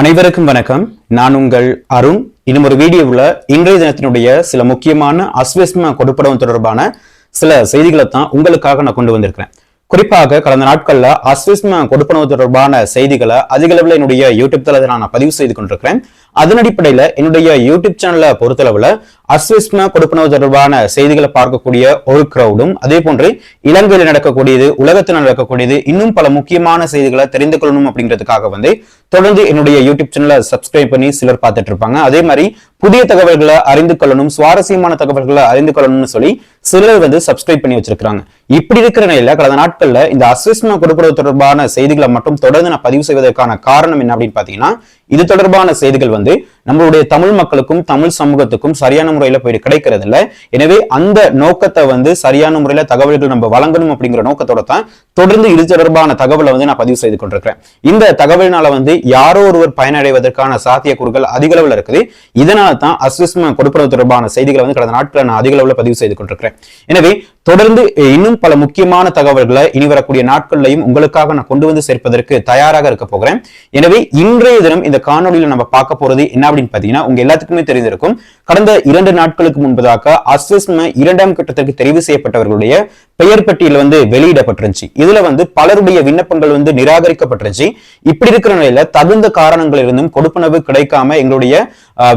அனைவருக்கும் வணக்கம். நான் உங்கள் அருண். இன்னும் ஒரு வீடியோவில் இன்றைய தினத்தினுடைய சில முக்கியமான அஸ்வஸ்ம கொடுப்படவும் தொடர்பான சில செய்திகளை தான் உங்களுக்காக நான் கொண்டு வந்திருக்கிறேன். குறிப்பாக கடந்த நாட்களில் அஸ்விஸ்ம கொடுப்பனவு தொடர்பான செய்திகளை அதிக அளவில் என்னுடைய யூடியூப் தளத்தில் நான் பதிவு செய்து கொண்டிருக்கிறேன். அதன் அடிப்படையில் என்னுடைய யூடியூப் சேனலை பொறுத்தளவில் அஸ்விஸ்ம கொடுப்பனவு தொடர்பான செய்திகளை பார்க்கக்கூடிய ஒரு கிரௌடும் அதே போன்று இலங்கையில் நடக்கக்கூடியது உலகத்தில் நடக்கக்கூடியது இன்னும் பல முக்கியமான செய்திகளை தெரிந்து கொள்ளணும் அப்படிங்கிறதுக்காக வந்து தொடர்ந்து என்னுடைய யூடியூப் சேனலை சப்ஸ்கிரைப் பண்ணி சிலர் பார்த்துட்டு இருப்பாங்க. அதே மாதிரி புதிய தகவல்களை அறிந்து கொள்ளணும் சுவாரஸ்யமான தகவல்களை அறிந்து கொள்ளணும்னு சொல்லி சிலர் வந்து சப்ஸ்கிரைப் பண்ணி வச்சிருக்காங்க இப்படி இருக்கிற நிலையில கடந்த நாட்கள்ல இந்த அஸ்விஸ்ம கொடுப்பனவு தொடர்பான செய்திகளை மட்டும் தொடர்ந்து நான் பதிவு செய்வதற்கான காரணம் என்ன அப்படின்னு பாத்தீங்கன்னா இது தொடர்பான செய்திகள் வந்து ఉంది. நம்மளுடைய தமிழ் மக்களுக்கும் தமிழ் சமூகத்துக்கும் சரியான முறையில போயிட்டு கிடைக்கிறது இல்ல எனவே அந்த நோக்கத்தை வந்து சரியான முறையில தகவல்கள் நம்ம வழங்கணும் அப்படிங்கிற நோக்கத்தோட தான் தொடர்ந்து இது தொடர்பான தகவலை வந்து நான் பதிவு செய்து கொண்டிருக்கிறேன். இந்த தகவலினால வந்து யாரோ ஒருவர் பயனடைவதற்கான சாத்தியக்கூறுகள் அதிக அளவில் இருக்குது. இதனால தான் அஸ்விஸ்ம கொடுப்பது தொடர்பான செய்திகளை வந்து கடந்த நாட்களை நான் அதிக அளவில் பதிவு செய்து கொண்டிருக்கிறேன். எனவே தொடர்ந்து இன்னும் பல முக்கியமான தகவல்களை இனி வரக்கூடிய நாட்கள்லையும் உங்களுக்காக நான் கொண்டு வந்து சேர்ப்பதற்கு தயாராக இருக்க போகிறேன். எனவே இன்றைய தினம் இந்த காணொலியில் நம்ம பார்க்க போறது என்ன அப்படின்னு பாத்தீங்கன்னா உங்க எல்லாத்துக்குமே தெரிந்திருக்கும். கடந்த இரண்டு நாட்களுக்கு முன்பதாக அஸ்விஸ்ம இரண்டாம் கட்டத்திற்கு தெரிவு செய்யப்பட்டவர்களுடைய பெயர் பட்டியல் வந்து வெளியிடப்பட்டிருந்துச்சு. இதுல வந்து பலருடைய விண்ணப்பங்கள் வந்து நிராகரிக்கப்பட்டிருந்துச்சு. இப்படி இருக்கிற நிலையில தகுந்த காரணங்கள் இருந்தும் கொடுப்பனவு கிடைக்காம எங்களுடைய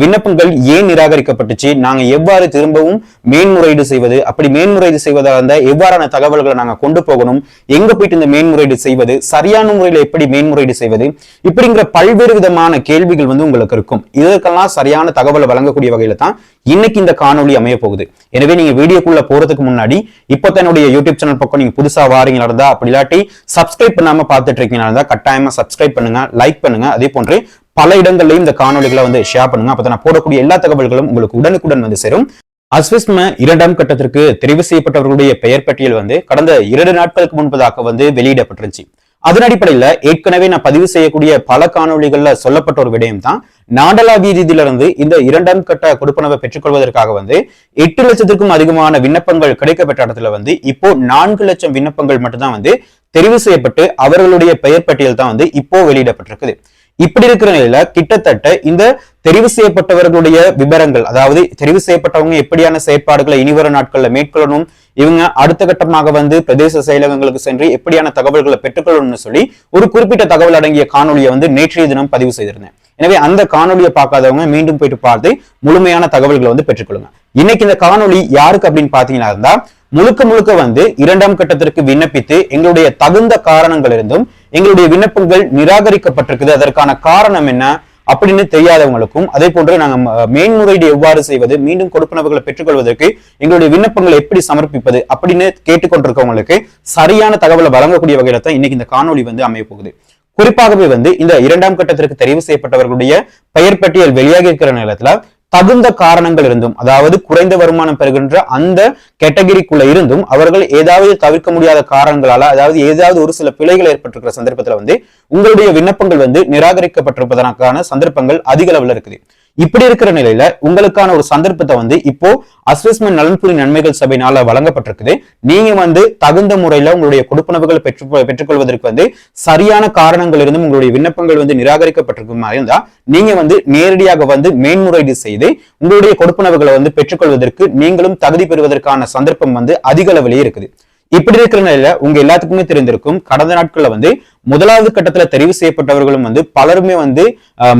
விண்ணப்பங்கள் ஏன் நிராகரிக்கப்பட்டுச்சு? நாங்க எவ்வாறு திரும்பவும் மேன்முறையீடு செய்வது? அப்படி மேன்முறையீடு செய்வதாக இருந்தால் எவ்வாறான தகவல்களை நாங்க கொண்டு போகணும்? எங்க போயிட்டு இந்த மேன்முறையீடு செய்வது? சரியான முறையில எப்படி மேன்முறையீடு செய்வது? இப்படிங்கிற பல்வேறு விதமான கேள்விகள் வந்து உங்களுக்கு இருக்கும். இதற்கெல்லாம் சரியான தகவலை வழங்கக்கூடிய வகையில தான் இன்னைக்கு இந்த காணொலி அமைய போகுது. எனவே நீங்க வீடியோக்குள்ள போறதுக்கு முன்னாடி இப்போ தன்னுடைய யூடியூப் சேனல் பக்கம் நீங்க புதுசா வாரீங்களா இருந்தா அப்படி இல்லாட்டி சப்ஸ்கிரைப் பண்ணாம பார்த்துட்டு இருக்கீங்களா இருந்தா கட்டாயமா சப்ஸ்கிரைப் பண்ணுங்க லைக் பண்ணுங்க. அதே போன்று பல இடங்கள்லையும் இந்த காணொலிகளை வந்து ஷேர் பண்ணுங்க. அப்ப நான் போடக்கூடிய எல்லா தகவல்களும் உங்களுக்கு உடனுக்குடன் வந்து சேரும். அஸ்விஸ்ம இரண்டாம் கட்டத்திற்கு தெரிவு செய்யப்பட்டவர்களுடைய பெயர் பட்டியல் வந்து கடந்த இரண்டு நாட்களுக்கு முன்பதாக வந்து வெளியிடப்பட்டிருந்துச்சு. அதன் அடிப்படையில ஏற்கனவே நான் பதிவு செய்யக்கூடிய பல காணொலிகள்ல சொல்லப்பட்ட ஒரு விடயம் தான் நாடளாவிய ரீதியிலிருந்து இந்த இரண்டாம் கட்ட கொடுப்பனவை பெற்றுக்கொள்வதற்காக வந்து எட்டு லட்சத்துக்கும் அதிகமான விண்ணப்பங்கள் கிடைக்கப்பட்ட இடத்துல வந்து இப்போ நான்கு லட்சம் விண்ணப்பங்கள் மட்டும்தான் வந்து தெரிவு செய்யப்பட்டு அவர்களுடைய பெயர் பட்டியல் தான் வந்து இப்போ வெளியிடப்பட்டிருக்குது. இப்படி இருக்கிற நிலையில கிட்டத்தட்ட இந்த தெரிவு செய்யப்பட்டவர்களுடைய விவரங்கள் அதாவது தெரிவு செய்யப்பட்டவங்க எப்படியான செயற்பாடுகளை இனிவர நாட்கள்ல மேற்கொள்ளணும் இவங்க அடுத்த கட்டமாக வந்து பிரதேச செயலகங்களுக்கு சென்று எப்படியான தகவல்களை பெற்றுக்கொள்ளணும்னு சொல்லி ஒரு குறிப்பிட்ட தகவல் அடங்கிய காணொலியை வந்து நேற்றைய தினம் பதிவு செய்திருந்தேன். எனவே அந்த காணொலியை பார்க்காதவங்க மீண்டும் போயிட்டு பார்த்து முழுமையான தகவல்களை வந்து பெற்றுக்கொள்ளுங்க. இன்னைக்கு இந்த காணொலி யாருக்கு அப்படின்னு பாத்தீங்கன்னா இருந்தா முழுக்க முழுக்க வந்து இரண்டாம் கட்டத்திற்கு விண்ணப்பித்து எங்களுடைய தகுந்த காரணங்கள் இருந்தும் எங்களுடைய விண்ணப்பங்கள் நிராகரிக்கப்பட்டிருக்குது. அதற்கான காரணம் என்ன அப்படின்னு தெரியாதவங்களுக்கும் அதே போன்று நாங்கள் மேன்முறையீடு எவ்வாறு செய்வது மீண்டும் கொடுப்பனவுகளை பெற்றுக்கொள்வதற்கு எங்களுடைய விண்ணப்பங்களை எப்படி சமர்ப்பிப்பது அப்படின்னு கேட்டுக்கொண்டிருக்கவங்களுக்கு சரியான தகவலை வழங்கக்கூடிய வகையில தான் இன்னைக்கு இந்த காணொலி வந்து அமைய போகுது. குறிப்பாகவே வந்து இந்த இரண்டாம் கட்டத்திற்கு தெரிவு செய்யப்பட்டவர்களுடைய பெயர் பட்டியல் வெளியாகி இருக்கிற நேரத்துல தகுந்த காரணங்கள் இருந்தும் அதாவது குறைந்த வருமானம் பெறுகின்ற அந்த கேட்டகரிக்குள்ள இருந்தும் அவர்கள் ஏதாவது தவிர்க்க முடியாத காரணங்களால அதாவது ஏதாவது ஒரு சில பிழைகள் ஏற்பட்டிருக்கிற சந்தர்ப்பத்துல வந்து உங்களுடைய விண்ணப்பங்கள் வந்து நிராகரிக்கப்பட்டிருப்பதற்கான சந்தர்ப்பங்கள் அதிக அளவுல இருக்குது. இப்படி இருக்கிற நிலையில உங்களுக்கான ஒரு சந்தர்ப்பத்தை வந்து இப்போ அஸ்வஸ்மன் நலன்புரி நன்மைகள் சபையினால வழங்கப்பட்டிருக்குது. நீங்க வந்து தகுந்த முறையில உங்களுடைய கொடுப்பனவுகளை பெற்று பெற்றுக்கொள்வதற்கு வந்து சரியான காரணங்கள் இருந்தும் உங்களுடைய விண்ணப்பங்கள் வந்து நிராகரிக்கப்பட்டிருக்கும் இருந்தா நீங்க வந்து நேரடியாக வந்து மேன்முறையீடு செய்து உங்களுடைய கொடுப்பனவுகளை வந்து பெற்றுக்கொள்வதற்கு நீங்களும் தகுதி பெறுவதற்கான சந்தர்ப்பம் வந்து அதிக அளவிலேயே இருக்குது. இப்படி இருக்கிற நிலையில உங்க எல்லாத்துக்குமே தெரிந்திருக்கும் கடந்த நாட்கள்ல வந்து முதலாவது கட்டத்துல தெரிவு செய்யப்பட்டவர்களும் வந்து பலருமே வந்து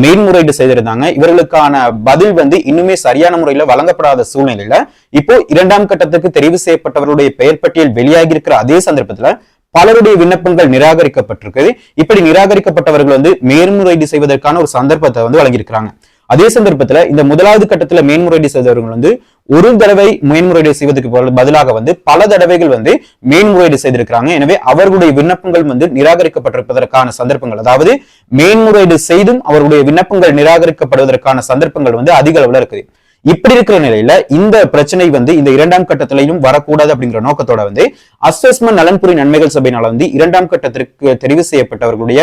மேன்முறையீடு செய்திருந்தாங்க. இவர்களுக்கான பதில் வந்து இன்னுமே சரியான முறையில வழங்கப்படாத சூழ்நிலையில இப்போ இரண்டாம் கட்டத்துக்கு தெரிவு செய்யப்பட்டவர்களுடைய பெயர் பட்டியல் வெளியாகி இருக்கிற அதே சந்தர்ப்பத்துல பலருடைய விண்ணப்பங்கள் நிராகரிக்கப்பட்டிருக்குது. இப்படி நிராகரிக்கப்பட்டவர்கள் வந்து மேன்முறையீடு செய்வதற்கான ஒரு சந்தர்ப்பத்தை வந்து வழங்கியிருக்கிறாங்க. அதே சந்தர்ப்பத்துல இந்த முதலாவது கட்டத்துல மேன்முறையீடு செய்தவர்கள் வந்து ஒரு தடவை மேன்முறையீடு செய்வதற்கு பதிலாக வந்து பல தடவைகள் வந்து மேன்முறையீடு செய்திருக்கிறாங்க. எனவே அவர்களுடைய விண்ணப்பங்கள் வந்து நிராகரிக்கப்பட்டிருப்பதற்கான சந்தர்ப்பங்கள் அதாவது மேன்முறையீடு செய்தும் அவர்களுடைய விண்ணப்பங்கள் நிராகரிக்கப்படுவதற்கான சந்தர்ப்பங்கள் வந்து அதிக அளவில் இருக்குது. இப்படி இருக்கிற நிலையில இந்த பிரச்சனை வந்து இந்த இரண்டாம் கட்டத்திலையும் வரக்கூடாது அப்படிங்கிற நோக்கத்தோட வந்து அசஸ்மெண்ட் நலன்புரி நன்மைகள் சபையினால வந்து இரண்டாம் கட்டத்திற்கு தெரிவு செய்யப்பட்டவர்களுடைய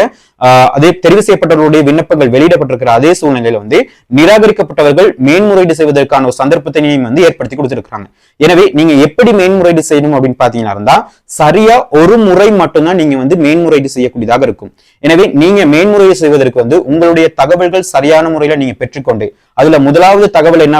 அதே தெரிவு செய்யப்பட்டவர்களுடைய விண்ணப்பங்கள் வெளியிடப்பட்டிருக்கிற அதே சூழ்நிலையில வந்து நிராகரிக்கப்பட்டவர்கள் மேன்முறையீடு செய்வதற்கான ஒரு சந்தர்ப்பத்தினையும் வந்து ஏற்படுத்தி கொடுத்திருக்கிறாங்க. எனவே நீங்க எப்படி மேன்முறையீடு செய்யணும் அப்படின்னு பாத்தீங்கன்னா இருந்தா சரியா ஒரு முறை மட்டும்தான் நீங்க வந்து மேன்முறையீடு செய்யக்கூடியதாக இருக்கும். எனவே நீங்க மேன்முறையீடு செய்வதற்கு வந்து உங்களுடைய தகவல்கள் சரியான முறையில நீங்க பெற்றுக்கொண்டு அதுல முதலாவது தகவல் என்ன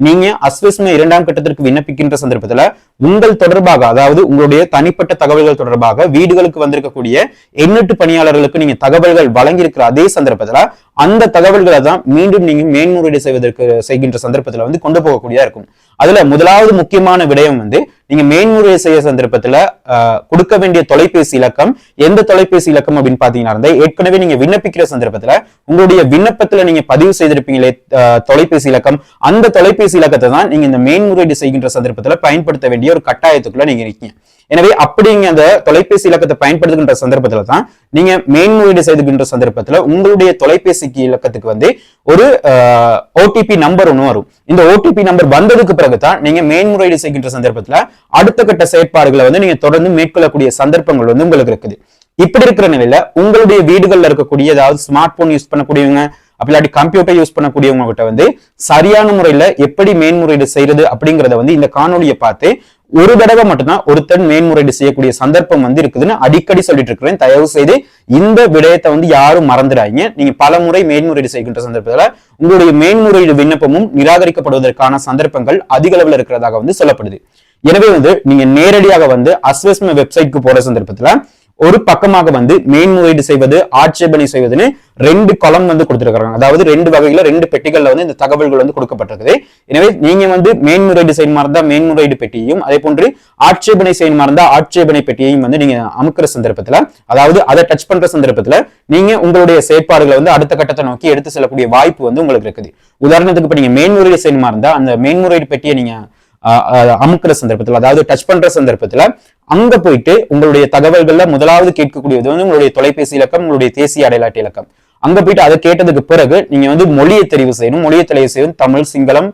நீங்க அஸ்விஸ்ம இரண்டாம் கட்டத்திற்கு விண்ணப்பிக்கின்ற சந்தர்ப்பத்துல உங்கள் தொடர்பாக அதாவது உங்களுடைய தனிப்பட்ட தகவல்கள் தொடர்பாக வீடுகளுக்கு வந்திருக்கக்கூடிய எண்ணெட்டு பணியாளர்களுக்கு நீங்க தகவல்கள் வழங்கியிருக்கிற அதே சந்தர்ப்பத்துல அந்த தகவல்களை தான் மீண்டும் நீங்க மேன்முறையீடு செய்வதற்கு செய்கின்ற சந்தர்ப்பத்துல வந்து கொண்டு போகக்கூடியதா இருக்கும். அதுல முதலாவது முக்கியமான விடயம் வந்து நீங்க மேன்முறையீடு செய்ய சந்தர்ப்பத்துல கொடுக்க வேண்டிய தொலைபேசி இலக்கம் எந்த தொலைபேசி இலக்கம் அப்படின்னு பாத்தீங்கன்னா ஏற்கனவே நீங்க விண்ணப்பிக்கிற சந்தர்ப்பத்துல உங்களுடைய விண்ணப்பத்துல நீங்க பதிவு செய்திருப்பீங்களே தொலைபேசி இலக்கம் அந்த தொலைபேசி இலக்கத்தை தான் நீங்க இந்த மேன்முறையீடு செய்கின்ற சந்தர்ப்பத்துல பயன்படுத்த வேண்டிய ஒரு கட்டாயத்துக்குள்ள நீங்க இருக்கீங்க. எனவே அப்படிங்க அந்த தொலைபேசி இலக்கத்தை பயன்படுத்துகின்ற சந்தர்ப்பத்துல தான் நீங்க மேன்முறையீடு செய்துகின்ற சந்தர்ப்பத்துல உங்களுடைய தொலைபேசிக்கு இலக்கத்துக்கு வந்து ஒரு ஓடிபி நம்பர் ஒன்று வரும். இந்த ஓடிபி நம்பர் வந்ததுக்கு பிறகு தான் நீங்க மேன்முறையீடு செய்கின்ற சந்தர்ப்பத்துல அடுத்த கட்ட செயற்பாடுகளை வந்து நீங்க தொடர்ந்து மேற்கொள்ளக்கூடிய சந்தர்ப்பங்கள் வந்து உங்களுக்கு இருக்குது. இப்படி இருக்கிற நிலையில உங்களுடைய வீடுகள்ல இருக்கக்கூடிய ஏதாவது ஸ்மார்ட் போன் யூஸ் பண்ணக்கூடியவங்க அப்படி கம்ப்யூட்டர் யூஸ் பண்ணக்கூடியவங்க கிட்ட வந்து சரியான முறையில எப்படி மேன்முறையீடு செய்யறது அப்படிங்கறத வந்து இந்த காணொலியை பார்த்து ஒரு தடவை மட்டும்தான் ஒருத்தன் மேன்முறையீடு செய்யக்கூடிய சந்தர்ப்பம் வந்து இருக்குதுன்னு அடிக்கடி சொல்லிட்டு இருக்கிறேன். தயவு செய்து இந்த விடயத்தை வந்து யாரும் மறந்துடாங்க நீங்க பல முறை மேன்முறையீடு செய்கின்ற சந்தர்ப்பத்துல உங்களுடைய மேன்முறையீடு விண்ணப்பமும் நிராகரிக்கப்படுவதற்கான சந்தர்ப்பங்கள் அதிக அளவில் இருக்கிறதாக வந்து சொல்லப்படுது. எனவே வந்து நீங்க நேரடியாக வந்து அஸ்வஸ்ம வெப்சைட்க்கு போற சந்தர்ப்பத்துல ஒரு பக்கமாக வந்து மேன்முறையீடு செய்வது ஆட்சேபனை செய்வதுன்னு ரெண்டு கொலம் வந்து கொடுத்துருக்காங்க அதாவது ரெண்டு வகையில ரெண்டு பெட்டிகள்ல வந்து இந்த தகவல்கள் வந்து கொடுக்கப்பட்டிருக்குது. எனவே நீங்க வந்து மேன்முறையீடு செய்யணுமா இருந்தா மேன்முறையீடு பெட்டியையும் அதே போன்று ஆட்சேபனை செய்யணுமா இருந்தா ஆட்சேபனை பெட்டியையும் வந்து நீங்க அமுக்கிற சந்தர்ப்பத்துல அதாவது அதை டச் பண்ற சந்தர்ப்பத்துல நீங்க உங்களுடைய செயற்பாடுகளை வந்து அடுத்த கட்டத்தை நோக்கி எடுத்து செல்லக்கூடிய வாய்ப்பு வந்து உங்களுக்கு இருக்குது. உதாரணத்துக்கு இப்ப நீங்க மேன்முறையீடு செய்யணுமா இருந்தா அந்த மேன்முறையீடு பெட்டியை நீங்க அமுக்கிற சந்தர்ப்பத்தில் அதாவது டச் பண்ற சந்தர்ப்பத்துல அங்க போயிட்டு உங்களுடைய தகவல்கள்ல முதலாவது கேட்கக்கூடியது வந்து உங்களுடைய தொலைபேசி இலக்கம் உங்களுடைய தேசிய அடையாளட்டு இலக்கம். அங்க போயிட்டு அதை கேட்டதுக்கு பிறகு நீங்க வந்து மொழியை தெரிவு செய்யணும். மொழியை தெரிவு செய்யணும் தமிழ் சிங்களம்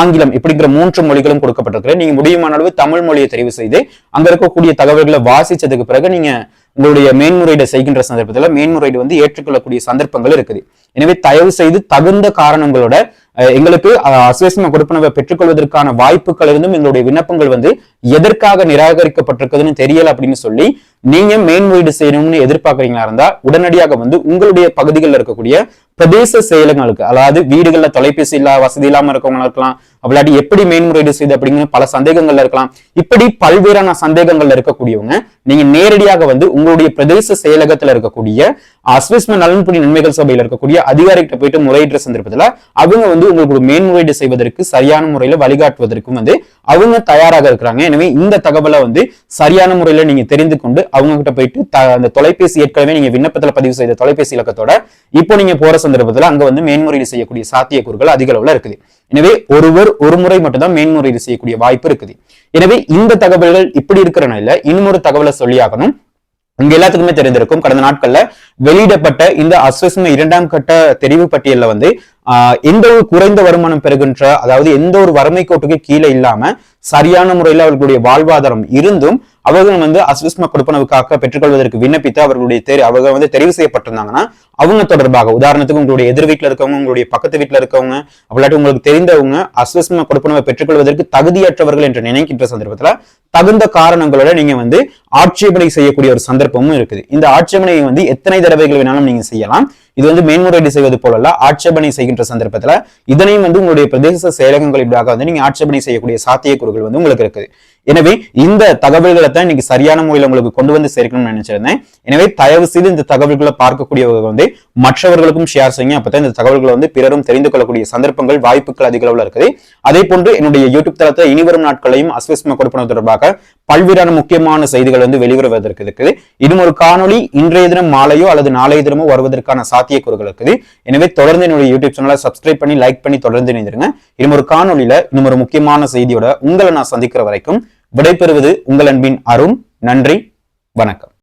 ஆங்கிலம் இப்படிங்கிற மூன்று மொழிகளும் கொடுக்கப்பட்டிருக்கு நீங்க முடியுமான அளவு தமிழ் மொழியை தெரிவு செய்து அங்க இருக்கக்கூடிய தகவல்களை வாசிச்சதுக்கு பிறகு நீங்க உங்களுடைய மேன்முறையீடு செய்கின்ற சந்தர்ப்பத்தில் மேன்முறையீடு வந்து ஏற்றுக்கொள்ளக்கூடிய சந்தர்ப்பங்கள் இருக்குது. எனவே தயவு செய்து தகுந்த காரணங்களோட எங்களுக்கு அசுவேசம கொடுப்பனவை பெற்றுக்கொள்வதற்கான வாய்ப்புகள் இருந்தும் எங்களுடைய விண்ணப்பங்கள் வந்து எதற்காக நிராகரிக்கப்பட்டிருக்குதுன்னு தெரியல அப்படின்னு சொல்லி நீங்க மேன்முறையீடு செய்யணும்னு எதிர்பார்க்கறீங்களா இருந்தா உடனடியாக வந்து உங்களுடைய பகுதிகளில் இருக்கக்கூடிய பிரதேச செயலங்களுக்கு அதாவது வீடுகளில் தொலைபேசி இல்லா வசதி இல்லாம இருக்கவங்களா இருக்கலாம் அப்படி எப்படி மேன்முறையீடு செய்து அப்படிங்கிற பல சந்தேகங்கள்ல இருக்கலாம் இப்படி பல்வேறான சந்தேகங்கள்ல இருக்கக்கூடியவங்க நீங்க நேரடியாக வந்து உங்களுடைய பிரதேச செயலகத்துல இருக்கக்கூடிய அஸ்விஸ்ம நலன்புரி நன்மைகள் சபையில் இருக்கக்கூடிய அதிகாரிகிட்ட போயிட்டு முறையீட்டு சந்தர்ப்பத்துல அவங்க வந்து உங்களுக்கு மேன்முறையீடு செய்வதற்கு சரியான முறையில வழிகாட்டுவதற்கும் வந்து அவங்க தயாராக இருக்கிறாங்க. எனவே இந்த தகவலை வந்து சரியான முறையில நீங்க தெரிந்து கொண்டு அவங்க கிட்ட போயிட்டு அந்த தொலைபேசி ஏற்கனவே நீங்க விண்ணப்பத்துல பதிவு செய்த தொலைபேசி இலக்கத்தோட இப்போ நீங்க போற சந்தர்ப்பத்துல அங்க வந்து மேன்முறையீடு செய்யக்கூடிய சாத்தியக்கூறுகள் அதிக அளவில் இருக்குது. எனவே ஒருவர் ஒரு முறை மட்டும்தான் மேன்முறையீடு செய்யக்கூடிய வாய்ப்பு இருக்குது. எனவே இந்த தகவல்கள் இப்படி இருக்கிறனால இன்னொரு தகவலை சொல்லியாகணும். இங்க எல்லாத்துக்குமே தெரிந்திருக்கும். கடந்த நாட்கள்ல வெளியிடப்பட்ட இந்த அஸ்வஸ்ம இரண்டாம் கட்ட தெரிவு பட்டியல்ல வந்து எந்த ஒரு குறைந்த வருமானம் பெறுகின்ற அதாவது எந்த ஒரு வறுமை கோட்டுக்கு கீழே இல்லாம சரியான முறையில் அவர்களுடைய வாழ்வாதாரம் இருந்தும் அவர்கள் வந்து அஸ்விஸ்ம கொடுப்பனவுக்காக பெற்றுக்கொள்வதற்கு விண்ணப்பித்து அவர்களுடைய தெரி அவங்க வந்து தெரிவு செய்யப்பட்டிருந்தாங்கன்னா அவங்க தொடர்பாக உதாரணத்துக்கு உங்களுடைய எதிர் வீட்டில் இருக்கவங்க உங்களுடைய பக்கத்து வீட்டில் இருக்கவங்க அப்படிலாட்டி உங்களுக்கு தெரிந்தவங்க அஸ்விஸ்ம கொடுப்பனவை பெற்றுக்கொள்வதற்கு தகுதியற்றவர்கள் என்று நினைக்கின்ற சந்தர்ப்பத்தில் தகுந்த காரணங்களோட நீங்க வந்து ஆட்சேபனை செய்யக்கூடிய ஒரு சந்தர்ப்பமும் இருக்குது. இந்த ஆட்சேபனையை வந்து எத்தனை தடவைகள் வேணாலும் நீங்க செய்யலாம். இது வந்து மேன்முறையீடு செய்வது போலல்ல ஆட்சேபனை செய்கின்ற சந்தர்ப்பத்துல இதனையும் வந்து உங்களுடைய பிரதேச செயலகங்கள் இப்படியாக வந்து நீங்க ஆட்சேபனை செய்யக்கூடிய சாத்தியக்கூறுகள் வந்து உங்களுக்கு இருக்குது. எனவே இந்த தகவல்களை தான் இன்னைக்கு சரியான முறையில் உங்களுக்கு கொண்டு வந்து சேர்க்கணும்னு நினைச்சிருந்தேன். எனவே தயவு செய்து இந்த தகவல்களை பார்க்கக்கூடியவர்கள் வந்து மற்றவர்களுக்கும் ஷேர் செய்யுங்க. அப்பதான் இந்த தகவல்களை வந்து பிறரும் தெரிந்து கொள்ளக்கூடிய சந்தர்ப்பங்கள் வாய்ப்புகள் அதிக அளவில் இருக்குது. அதே போன்று என்னுடைய யூடியூப் தளத்தில் இனிவரும் நாட்களையும் அஸ்வஸ்ம கொடுப்பன தொடர்பாக பல்வேறான முக்கியமான செய்திகள் வந்து வெளிவருவதற்கு இருக்குது. இன்னும் ஒரு காணொலி இன்றைய தினம் மாலையோ அல்லது நாளைய தினமோ வருவதற்கான சாத்தியக்கூறுகள் இருக்குது. எனவே தொடர்ந்து என்னுடைய யூடியூப் சேனலை சப்ஸ்கிரைப் பண்ணி லைக் பண்ணி தொடர்ந்து இணைந்திருங்க. இன்னும் ஒரு காணொலியில இன்னும் ஒரு முக்கியமான செய்தியோட உங்களை நான் சந்திக்கிற வரைக்கும் விடைபெறுவது உங்கள் அன்பின் அருண். நன்றி வணக்கம்.